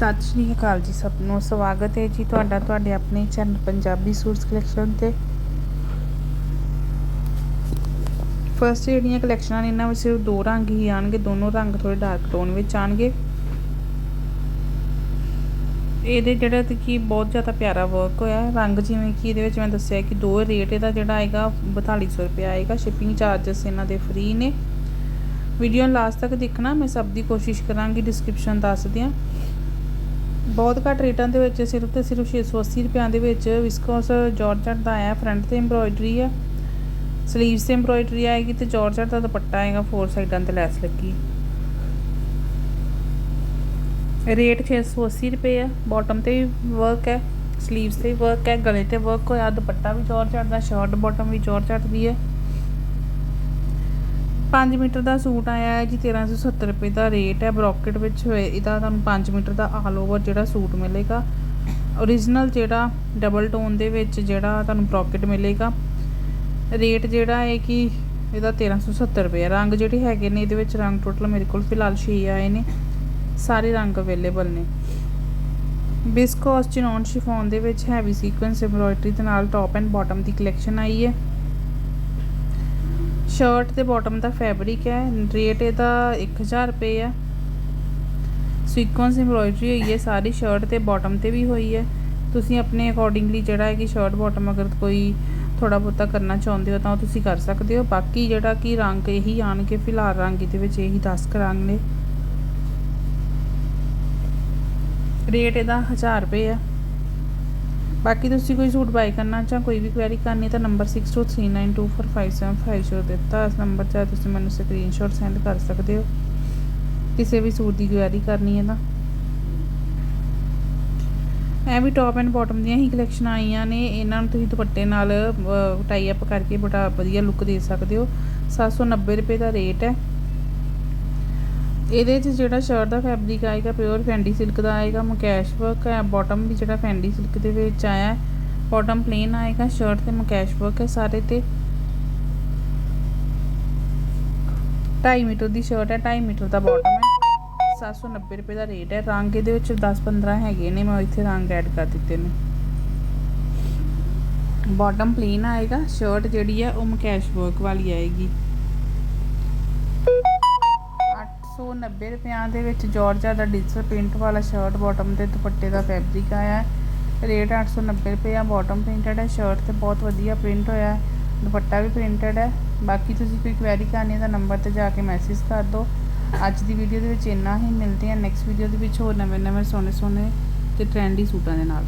ਸਤਿ ਸ਼੍ਰੀ ਅਕਾਲ ਜੀ ਸਭ ਨੂੰ, ਸਵਾਗਤ ਹੈ ਜੀ ਤੁਹਾਡਾ, ਤੁਹਾਡੇ ਆਪਣੇ ਚੈਨਲ ਪੰਜਾਬੀ ਸੂਟਸ ਕਲੈਕਸ਼ਨ ਤੇ। ਫਸਟ ਜਿਹੜੀਆਂ ਕਲੈਕਸ਼ਨਾਂ ਨੇ, ਇਹਨਾਂ ਵਿੱਚ ਸਿਰਫ ਦੋ ਰੰਗ ਹੀ ਆਣਗੇ, ਦੋਨੋਂ ਰੰਗ ਥੋੜੇ ਡਾਰਕ ਟੋਨ ਵਿੱਚ ਆਣਗੇ। ਇਹਦੇ ਜਿਹੜਾ ਤੇ ਕੀ ਬਹੁਤ ਜ਼ਿਆਦਾ ਪਿਆਰਾ ਵਰਕ ਹੋਇਆ, ਰੰਗ ਜਿਵੇਂ ਕਿ ਇਹਦੇ ਵਿੱਚ ਮੈਂ ਦੱਸਿਆ ਕਿ ਦੋ ਰੇਟ ਇਹਦਾ ਜਿਹੜਾ ਆਏਗਾ 4200 ਰੁਪਏ ਆਏਗਾ ਸ਼ਿਪਿੰਗ ਚਾਰजेस ਇਹਨਾਂ ਦੇ ਫ੍ਰੀ ਨੇ। ਵੀਡੀਓ ਲਾਸਟ ਤੱਕ ਦੇਖਣਾ, ਮੈਂ ਸਭ ਦੀ ਕੋਸ਼ਿਸ਼ ਕਰਾਂਗੀ ਡਿਸਕ੍ਰਿਪਸ਼ਨ ਦੱਸ ਦਿਆਂ ਬਹੁਤ ਘੱਟ ਰੇਟਾਂ ਦੇ ਵਿੱਚ ਸਿਰਫ ਤੇ ਸਿਰਫ 680 ਰੁਪਿਆਂ ਦੇ ਵਿੱਚ ਵਿਸਕੋਸ ਜਾਰਜਟ ਦਾ ਆਇਆ। ਫਰੰਟ ਤੇ ਐਮਬ੍ਰੋਇਡਰੀ ਆ। ਸਲੀਵਸ ਤੇ ਐਮਬ੍ਰੋਇਡਰੀ ਆਏਗੀ ਤੇ ਜਾਰਜਟ ਦਾ ਦੁਪੱਟਾ ਆਏਗਾ ਫੋਰ ਸਾਈਡਾਂ ਤੇ ਲੈਸ ਲੱਗੀ। ਰੇਟ 680 ਰੁਪਏ ਆ। ਬਾਟਮ ਤੇ ਵੀ ਵਰਕ ਹੈ ਸਲੀਵਸ ਤੇ ਵੀ ਵਰਕ ਹੈ ਗਲੇ ਤੇ ਵਰਕ ਹੋਇਆ। ਦੁਪੱਟਾ ਵੀ ਜਾਰਜਟ ਦਾ ਸ਼ਰਟ ਬਾਟਮ ਵੀ ਜਾਰਜਟ ਦੀ ਹੈ ਪੰਜ ਮੀਟਰ ਦਾ ਸੂਟ ਆਇਆ ਹੈ ਜੀ 1370 ਰੁਪਏ ਦਾ ਰੇਟ ਹੈ, ਬ੍ਰੋਕਟ ਵਿੱਚ ਹੋਏ, ਇਹਦਾ ਤੁਹਾਨੂੰ 5 ਮੀਟਰ ਦਾ ਆਲ ਓਵਰ ਜਿਹੜਾ ਸੂਟ ਮਿਲੇਗਾ। Origignal ਜਿਹੜਾ ਡਬਲ ਟੋਨ ਦੇ ਵਿੱਚ ਜਿਹੜਾ ਤੁਹਾਨੂੰ ਬ੍ਰੋਕਟ ਮਿਲੇਗਾ। ਰੇਟ ਜਿਹੜਾ ਹੈ ਕਿ ਇਹਦਾ 1370 ਰੁਪਏ ਰੰਗ ਜਿਹੜੇ ਹੈਗੇ ਨੇ, ਇਹਦੇ ਵਿੱਚ ਰੰਗ ਟੋਟਲ ਮੇਰੇ ਕੋਲ ਫਿਲਹਾਲ 6 ਆਏ ਨੇ। ਸਾਰੇ ਰੰਗ ਅਵੇਲੇਬਲ ਨੇ। ਬਿਸਕੋਸ ਚਿਨੌਨ ਸ਼ਿਫੋਨ ਦੇ ਵਿੱਚ ਹੈਵੀ ਸੀਕੁਐਂਸ ਐਮਬ੍ਰੋਇਡਰੀ ਦੇ ਨਾਲ ਟੌਪ ਐਂਡ ਬਾਟਮ ਦੀ ਕਲੈਕਸ਼ਨ ਆਈ ਹੈ। ਸ਼ਰਟ ਤੇ ਬਾਟਮ ਦਾ ਫੈਬਰਿਕ ਹੈ। ਰੇਟ ਇਹਦਾ 1000 ਰੁਪਏ ਹੈ ਸੀਕੁਐਂਸ ਐਮਬ੍ਰੋਇਡਰੀ ਹੋਈ ਹੈ। ਸਾਰੀ ਸ਼ਰਟ ਤੇ ਬਾਟਮ ਤੇ ਵੀ ਹੋਈ ਹੈ। ਤੁਸੀਂ ਆਪਣੇ ਅਕੋਰਡਿੰਗਲੀ ਜਿਹੜਾ ਹੈ ਕਿ ਸ਼ਰਟ ਬਾਟਮ ਅਗਰ ਕੋਈ ਥੋੜਾ ਬਹੁਤਾ ਕਰਨਾ ਚਾਹੁੰਦੇ ਹੋ ਤਾਂ ਉਹ ਤੁਸੀਂ ਕਰ ਸਕਦੇ ਹੋ। ਬਾਕੀ ਜਿਹੜਾ ਕਿ ਰੰਗ ਇਹੀ ਆਣਗੇ, ਫਿਲਹਾਲ ਰੰਗ ਇਹਦੇ ਵਿੱਚ ਇਹੀ 10 ਰੰਗ ਨੇ। ਰੇਟ ਇਹਦਾ 1000 ਰੁਪਏ ਹੈ ਬਾਕੀ ਤੁਸੀਂ ਕੋਈ ਸੂਟ ਬਾਈ ਕਰਨਾ ਜਾਂ ਕੋਈ ਵੀ ਕੁਐਰੀ ਕਰਨੀ ਤਾਂ ਨੰਬਰ 6239245750 ਸ਼ੋ ਦਿੱਤਾ। ਇਸ ਨੰਬਰ 'ਤੇ ਤੁਸੀਂ ਮੈਨੂੰ ਸਕਰੀਨਸ਼ਾਟ ਸੈਂਡ ਕਰ ਸਕਦੇ ਹੋ। ਕਿਸੇ ਵੀ ਸੂਟ ਦੀ ਕੁਐਰੀ ਕਰਨੀ ਹੈ ਤਾਂ। ਇਹ ਵੀ ਟੌਪ ਐਂਡ ਬਾਟਮ ਦੀਆਂ ਹੀ ਕਲੈਕਸ਼ਨ ਆਈਆਂ ਨੇ। ਇਹਨਾਂ ਨੂੰ ਤੁਸੀਂ ਦੁਪੱਟੇ ਨਾਲ ਟਾਈ ਅਪ ਕਰਕੇ ਬੜਾ ਵਧੀਆ ਲੁੱਕ ਦੇ ਸਕਦੇ ਹੋ। 790 ਰੁਪਏ ਦਾ ਰੇਟ ਹੈ। ਇਹਦੇ 'ਚ ਜਿਹੜਾ ਸ਼ਰਟ ਦਾ ਫੈਬਰਿਕ ਆਏਗਾ ਪਿਓਰ ਫੈਂਡੀ ਸਿਲਕ ਦਾ ਆਏਗਾ, ਮਕੈਸ਼ ਵਰਕ ਹੈ ਬਾਟਮ ਵੀ ਜਿਹੜਾ ਫੈਂਡੀ ਸਿਲਕ ਦੇ ਵਿੱਚ ਆਇਆ ਬਾਟਮ ਪਲੇਨ ਆਏਗਾ ਸ਼ਰਟ ਤੇ ਮਕੈਸ਼ ਵਰਕ ਹੈ ਸਾਰੇ ਤੇ। 2.5 ਮੀਟਰ ਦੀ ਸ਼ਰਟ ਹੈ 2.5 ਮੀਟਰ ਦਾ ਬਾਟਮ ਹੈ। 790 ਰੁਪਏ ਦਾ ਰੇਟ ਹੈ, ਰੰਗ ਇਹਦੇ ਵਿੱਚ 10-15 ਹੈਗੇ ਨੇ, ਮੈਂ ਇੱਥੇ ਰੰਗ ਐਡ ਕਰ ਦਿੱਤੇ ਨੇ। ਬਾਟਮ ਪਲੇਨ ਆਏਗਾ ਸ਼ਰਟ ਜਿਹੜੀ ਹੈ ਉਹ ਮਕੈਸ਼ ਵਰਕ ਵਾਲੀ ਆਏਗੀ। 890 ਰੁਪਿਆਂ ਦੇ ਵਿੱਚ ਜਾਰਜਾ ਦਾ ਡਿਜੀਟਲ ਪ੍ਰਿੰਟ ਵਾਲਾ ਸ਼ਰਟ ਬਾਟਮ ਤੇ ਦੁਪੱਟੇ ਦਾ ਫੈਬਰਿਕ ਆਇਆ ਹੈ। ਰੇਟ 890 ਰੁਪਏ ਆ ਬਾਟਮ ਪ੍ਰਿੰਟਡ ਹੈ। ਸ਼ਰਟ ਤੇ ਬਹੁਤ ਵਧੀਆ ਪ੍ਰਿੰਟ ਹੋਇਆ ਦੁਪੱਟਾ ਵੀ ਪ੍ਰਿੰਟਡ ਹੈ। ਬਾਕੀ ਤੁਸੀਂ ਕੋਈ ਕੁਐਰੀ ਕਰਨੀ ਹੈ ਤਾਂ ਨੰਬਰ ਤੇ ਜਾ ਕੇ ਮੈਸੇਜ ਕਰ ਦਿਓ। ਅੱਜ ਦੀ ਵੀਡੀਓ ਦੇ ਵਿੱਚ ਇੰਨਾ ਹੀ। ਮਿਲਦੇ ਹਾਂ ਨੈਕਸਟ ਵੀਡੀਓ ਦੇ ਵਿੱਚ ਹੋਰ ਨਵੇਂ ਨਵੇਂ ਸੋਹਣੇ ਸੋਹਣੇ ਤੇ ਟ੍ਰੈਂਡੀ ਸੂਟਾਂ ਦੇ ਨਾਲ।